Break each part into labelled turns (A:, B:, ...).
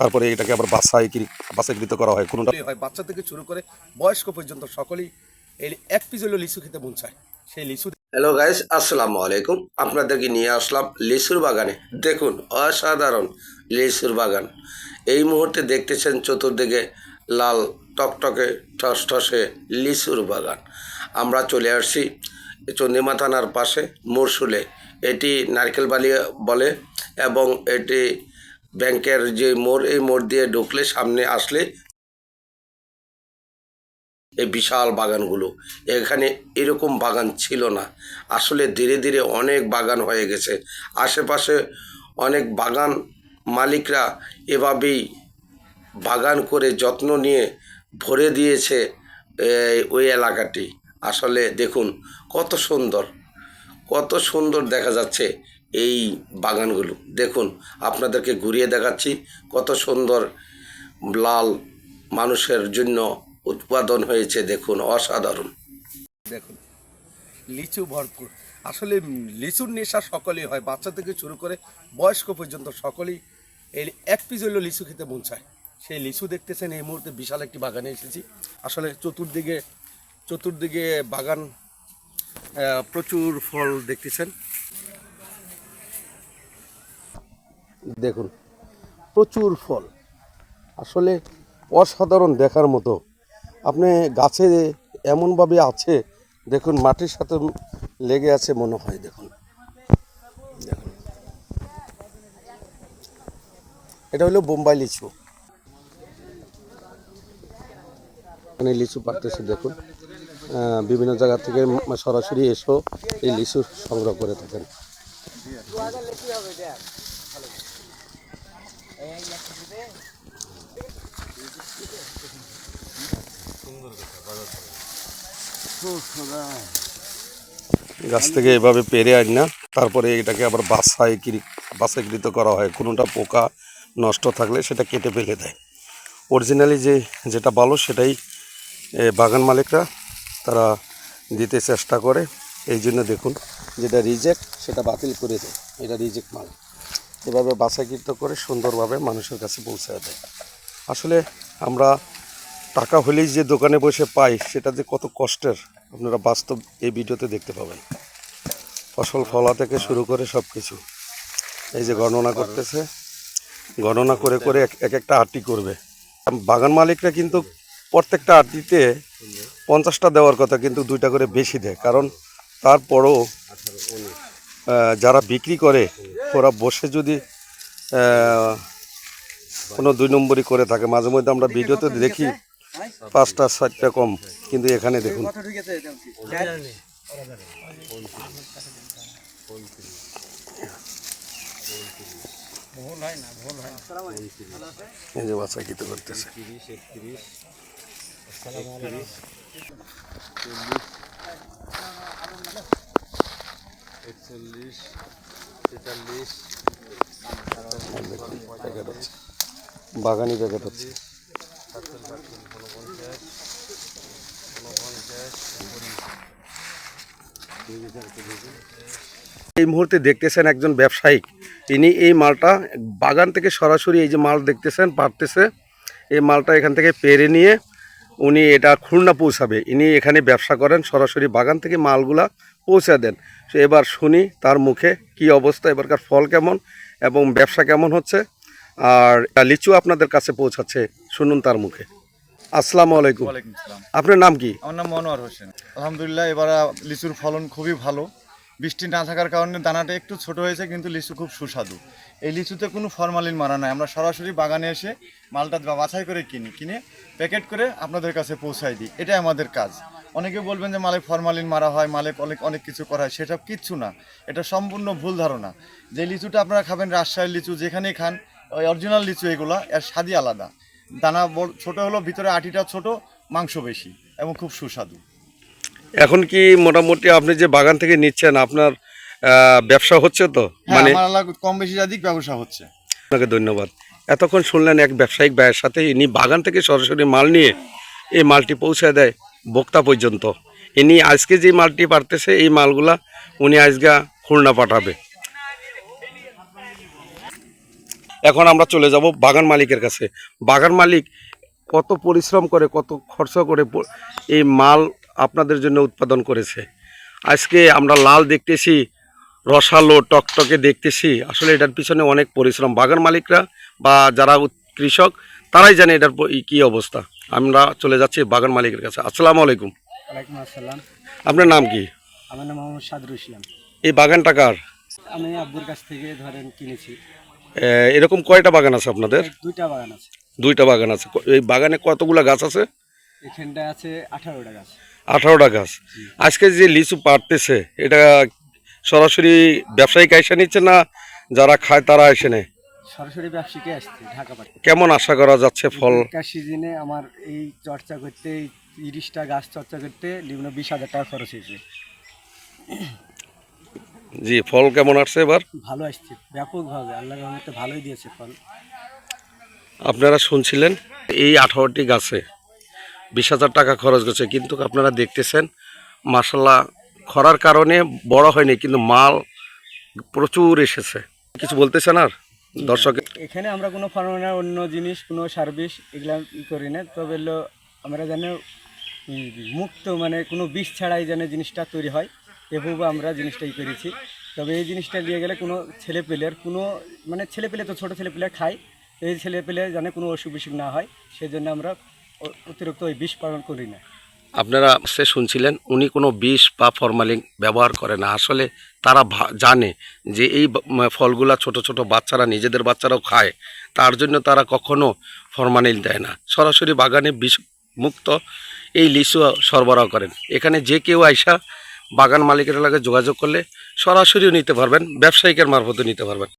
A: তারপরে এটাকে আবার বাসায় বাসাকৃত করা হয় কোনোটা।
B: হয় বাচ্চা থেকে শুরু করে বয়স্ক পর্যন্ত সকলেই এই এক পিস হলো লিচু খেতে মন চায়। সেই লিচু
C: হ্যালো গাইস আসসালামু আলাইকুম। আপনাদেরকে নিয়ে আসলাম লিচুর বাগানে। দেখুন অসাধারণ লিচুর বাগান। এই মুহূর্তে দেখতেছেন চতুর্দিকে লাল টকটকে ঠসঠসে লিচুর বাগান। আমরা চলে আসছি চন্দিমা থানার পাশে মুরসুলে এটি নারকেল বালি বলে এবং এটি ব্যাংকের যে মোড়, এই মোড় দিয়ে ঢুকলে সামনে আসলে এই বিশাল বাগানগুলো। এখানে এরকম বাগান ছিল না। আসলে ধীরে ধীরে অনেক বাগান হয়ে গেছে। আশেপাশে অনেক বাগান মালিকরা এভাবেই বাগান করে যত্ন নিয়ে ভরে দিয়েছে ওই এলাকাটি। আসলে দেখুন, কত সুন্দর কত সুন্দর দেখা যাচ্ছে এই বাগানগুলো। দেখুন, আপনাদেরকে ঘুরিয়ে দেখাচ্ছি, কত সুন্দর লাল মানুষের জন্য উৎপাদন হয়েছে, দেখুন, অসাধারণ।
B: দেখুন, লিচু ভরপুর। আসলে লিচুর নেশা সকলেই হয়, বাচ্চা থেকে শুরু করে বয়স্ক পর্যন্ত সকলেই এই এক পিস হলো লিচু খেতে মন চায়। সেই লিচু দেখতেছেন, এই মুহূর্তে বিশাল একটি বাগানে এসেছি। আসলে চতুর্দিকে চতুর্দিকে বাগান প্রচুর ফল দেখতেছেন।
A: দেখুন, প্রচুর ফল। আসলে অসাধারণ দেখার মতো। আপনি গাছে এমনভাবে আছে, দেখুন, মাটির সাথে লেগে আছে মনে হয়, দেখুন। এটা হলো বোম্বাই লিচু। এখানে লিচু পাকতেছে দেখুন। বিভিন্ন জায়গা থেকে সরাসরি এসেও এই লিচু সংগ্রহ করে থাকেন। গাছ থেকে এভাবে পেরে আন না, তারপরে এটাকে আবার বাসায় বাসাকৃত করা হয়। কোনোটা পোকা নষ্ট থাকলে সেটা কেটে ফেলে দেয়। অরিজিনালি যে যেটা ভালো সেটাই বাগান মালিকরা তারা দিতে চেষ্টা করে। এই জন্য দেখুন, যেটা রিজেক্ট সেটা বাতিল করে দেয়। এটা রিজেক্ট মাল। এভাবে বাছাইকৃত করে সুন্দরভাবে মানুষের কাছে পৌঁছে দেয়। আসলে আমরা টাকা হলেই যে দোকানে বসে পাই, সেটা যে কত কষ্টের, আপনারা বাস্তব এই ভিডিওতে দেখতে পাবেন। ফসল ফলা থেকে শুরু করে সব কিছু এই যে গণনা করতেছে, গণনা করে করে এক এক একটা আটি করবে। বাগান মালিকরা কিন্তু প্রত্যেকটা আটিতে পঞ্চাশটা দেওয়ার কথা কিন্তু দুইটা করে বেশি দেয়। কারণ তারপরও যারা বিক্রি করে ওরা বসে যদি কোনো দুই নম্বরই করে থাকে। মাঝে মধ্যে আমরা ভিডিওতে দেখি পাঁচটা সাতটা কম কিন্তু এখানে দেখুন। এই যে বাচ্চা কিতে করতেছে।
D: একচল্লিশ তেতাল্লিশ
A: বাগানি প্যাকেট হচ্ছে। এই মুহূর্তে দেখতেছেন একজন ব্যবসায়িক। তিনি এই মালটা বাগান থেকে সরাসরি এই যে মাল দেখতেছেন পারতেছে এই মালটা এখান থেকে পেরে নিয়ে উনি এটা খুলনা পৌঁছাবে। ইনি এখানে ব্যবসা করেন সরাসরি বাগান থেকে মালগুলা পৌঁছে দেন। তো এবার শুনি তার মুখে কি অবস্থা এবারকার ফল কেমন এবং ব্যবসা কেমন হচ্ছে। আর লিচু আপনাদের কাছে পৌঁছাচ্ছে শুনুন তার মুখে। আসসালামু আলাইকুম। আপনার নাম কি?
D: আমার নাম মনোয়ার হোসেন। আলহামদুলিল্লাহ এবার লিচুর ফলন খুবই ভালো। বৃষ্টি না থাকার কারণে দানাটা একটু ছোট হয়েছে কিন্তু লিচু খুব সুস্বাদু। এই লিচুতে কোনো ফরমালিন মারা নাই। আমরা সরাসরি বাগানে এসে মালটা বাছাই করে কিনি, কিনে প্যাকেট করে আপনাদের কাছে পৌঁছাই দিই। এটাই আমাদের কাজ। অনেকে বলবেন যে মালে ফরমালিন মারা হয়, মালে অনেক অনেক কিছু করা হয়, সেসব কিচ্ছু না। এটা সম্পূর্ণ ভুল ধারণা। যে লিচুটা আপনারা খাবেন, রাজশাহীর লিচু যেখানেই খান, ওই অরিজিনাল লিচু এগুলা, এর স্বাদই আলাদা। দানা বড়, ছোট হলো, ভিতরে আটিটা ছোট, মাংস বেশি এবং খুব সুস্বাদু।
A: এখন কি মোটামুটি আপনি যে বাগান থেকে নিচ্ছেন, আপনার ব্যবসা হচ্ছে তো?
D: হ্যাঁ
A: মানে
D: কম বেশি জাদিক ব্যবসা হচ্ছে।
A: আপনাকে ধন্যবাদ। এতক্ষণ শুনলেন এক ব্যবসায়িক ব্যয়ের সাথে ইনি বাগান থেকে সরাসরি মাল নিয়ে এই মালটি পৌঁছে দেয় বক্তা পর্যন্ত। ইনি আজকে যে মালটি পারতেছে এই মালগুলা উনি আজকে খুলনা পাঠাবে। এখন আমরা চলে যাব বাগান মালিকের কাছে। বাগান মালিক কত পরিশ্রম করে কত খরচ করে এই মাল আপনাদের জন্য উৎপাদন করেছে। আজকে আমরা লাল দেখতেছি রসালো টকটকে দেখতেছি। আসলে এটার পিছনে অনেক পরিশ্রম। বাগান মালিকরা বা যারা কৃষক তারাই জানে এটার কি অবস্থা। আমরা চলে যাচ্ছি বাগান মালিকের কাছে। আসসালামু আলাইকুম।
E: ওয়ালাইকুম আসসালাম।
A: আপনার নাম কি?
E: আমার নাম মোহাম্মদ সাদরুল ইসলাম।
A: এই বাগানটা কার?
E: আমি আব্বুর কাছ থেকে ধরেন কিনেছি।
A: এরকম কয়টা বাগান আছে আপনাদের?
E: দুইটা বাগান আছে।
A: দুইটা বাগান আছে। এই বাগানে কতগুলো গাছ আছে?
E: এখানটায় আছে আঠারোটা গাছ।
A: আঠারোটা গাছ। আজকে যে লিচু পাড়তেছে এটা সরাসরি ব্যবসায়িক আইসা নিচ্ছে না যারা খায় তারা এসে নেয়?
E: সরাসরি ব্যবসায়ীকে আসছে ঢাকা
A: কেমন আশা করা যাচ্ছে ফল?
E: সিজনে আমার এই চর্চা করতে এই তিরিশটা গাছ চর্চা করতে বিভিন্ন বিশ হাজার টাকা খরচ হয়েছে।
A: জি ফল কেমন আসছে এবার?
E: ভালো আসছে ব্যাপকভাবে আল্লাহর রহমতে ভালোই দিয়েছে ফল।
A: আপনারা শুনছিলেন এই আঠারোটি গাছে বিশ হাজার টাকা খরচ করছে কিন্তু আপনারা দেখতেছেন মাসাল্লাহ খরার কারণে বড় হয়নি, কিন্তু মাল প্রচুর এসেছে। কিছু বলতেছেন আর দর্শক?
E: এখানে আমরা কোনো ফার্মার অন্য জিনিস, কোনো সার্ভিস এগুলো ই করি না, তবে আমরা যেন মুক্ত মানে কোনো বিষ ছাড়াই যেন জিনিসটা তৈরি হয়, এভাবে আমরা জিনিসটা ই করেছি। তবে এই জিনিসটা নিয়ে গেলে কোনো ছেলে পেলের কোনো মানে ছেলে পেলে তো ছোটো ছেলে পেলে খায়, এই ছেলে পেলে যেন কোনো অসুখ বিসুখ না হয় সেই জন্য আমরা অতিরিক্ত ওই বিষ পালন করি না।
A: আপনারা সে শুনছিলেন, উনি কোনো বিষ বা ফরমালিন ব্যবহার করে না। আসলে তারা জানে যে এই ফলগুলা ছোট ছোট বাচ্চারা, নিজেদের বাচ্চারাও খায়। তার জন্য তারা কখনো ফরমালিন দেয় না। সরাসরি বাগানে বিষ মুক্ত এই লিচু সরবরাহ করেন। এখানে যে কেউ আইসা বাগান মালিকের লাগে যোগাযোগ করলে সরাসরিও নিতে পারবেন, ব্যবসায়িকের মারফতও নিতে পারবেন।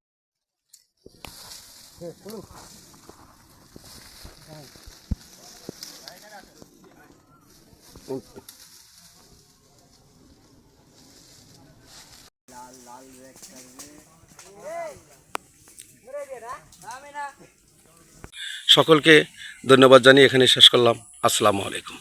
A: সকলকে ধন্যবাদ জানিয়ে এখানে শেষ করলাম। আসসালামু আলাইকুম।